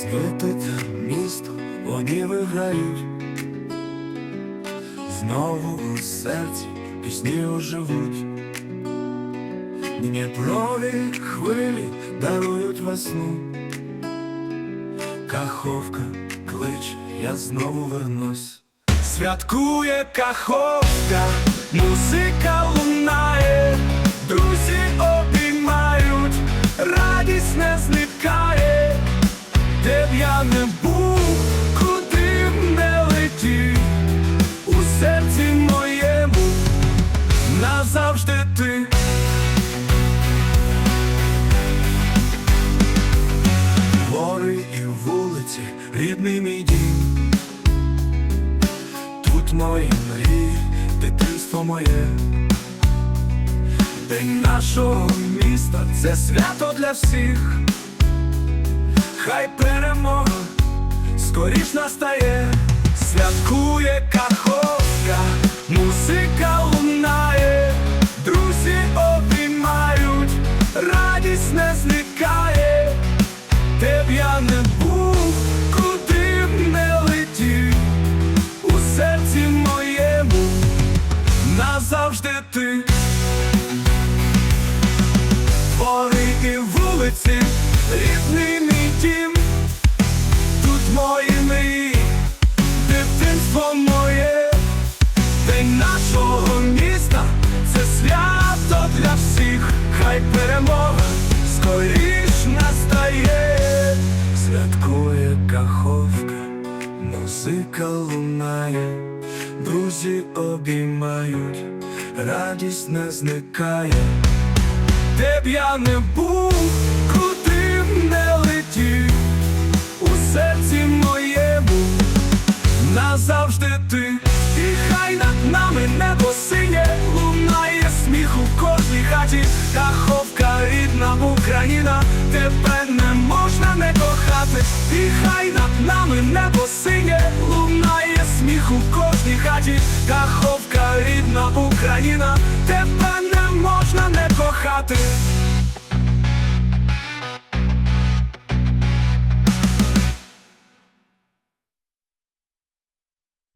Світить місто, вони виграють. Знову у серці пісні оживуть. Дніпрові хвилі дарують весну. Каховка клич, я знову вернусь. Святкує каховка, музика Не був, куди б у серці моєму назавжди ти. Гори і вулиці, рідний мій дім. Тут мої мрії, дитинство моє. День нашого міста це свято для всіх. Хай скоріш настає, святкує каховка, музика лунає, друзі обіймають, радість не зникає. Де б я не був, куди б не летів, у серці моєму назавжди ти. Двори і вулиці, рідний мій дім, всіх, хай перемога скоріш настає, святкує каховка, музика лунає, друзі обіймають, радість не зникає. Де б я не був, куди б не летів, у серці моєму назавжди ти, і хай над нами небо хаті, Каховка, рідна Україна, тебе не можна не кохати, і хай над нами небо синє. Лунає сміх у кожній хаті, Каховка, рідна Україна, тебе не можна не кохати.